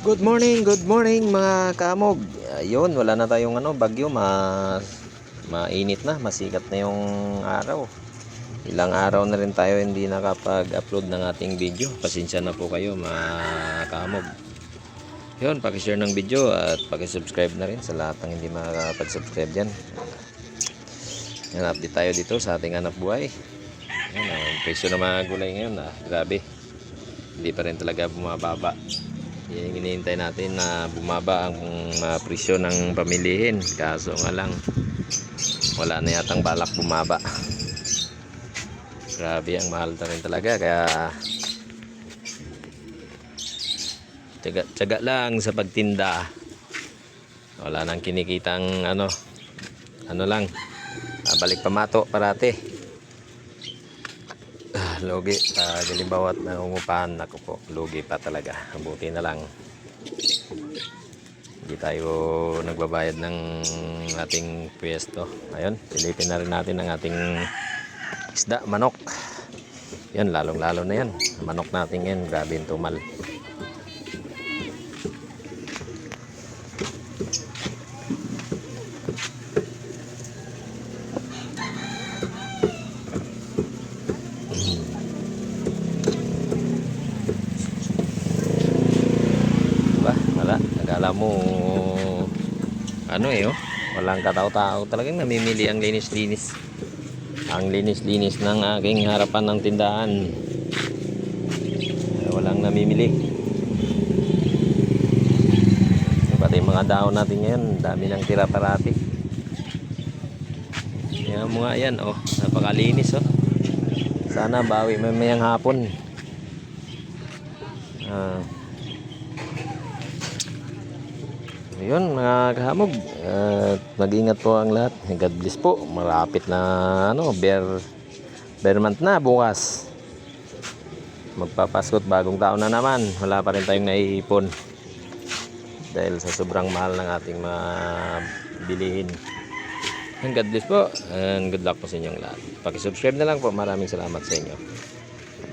Good morning, good morning mga kamog. Ayun, wala na tayong ano, bagyo, mas mainit na, masikat na yung araw. Ilang araw na rin tayo hindi nakapag-upload ng ating video. Pasensya na po kayo mga kamog. Yun, pakishare ng video at pakisubscribe na rin sa lahat ng hindi makakapag-subscribe dyan. Yan, update tayo dito sa ating anak buhay. Yan, ang presyo ng mga gulay ngayon, ah, grabe. Hindi pa rin talaga bumababa. Yung hinihintay natin na bumaba ang mga presyo ng pamilihin. Kaso nga lang, wala na yatang balak bumaba. Grabe, ang mahal na rin talaga. Kaya, tiyaga, tiyaga lang sa pagtinda. Wala nang kinikitang ano, ano lang, balik pamato parati. Ah, Lugi, uh, galimbawa at nangungupahan ako po. Lugi pa talaga. Buti na lang. Hindi tayo nagbabayad ng ating pwesto. Ayun, silipin na rin natin ang ating isda, manok. Yan, lalong-lalo na yan. Manok natin yan, grabe yung tumal. Wala. Akala mo, ano eh, oh. Walang katao-tao. Talagang namimili ang linis-linis. Ang linis-linis ng aking harapan ng tindahan. Walang namimili. Pati mga daon natin ngayon, dami ng tira parati. Yan mga yan, oh. Napakalinis, oh. Sana bawi mamayang hapon. Ah. Ayun mga kahamog, at mag-ingat po ang lahat. God bless po. Marapit na ano, bear, bear month na bukas. Magpapaskot bagong taon na naman. Wala pa rin tayong naiipon. Dahil sa sobrang mahal ng ating mga bilihin. And God bless po. And good luck po sa inyong lahat. Pakisubscribe na lang po. Maraming salamat sa inyo.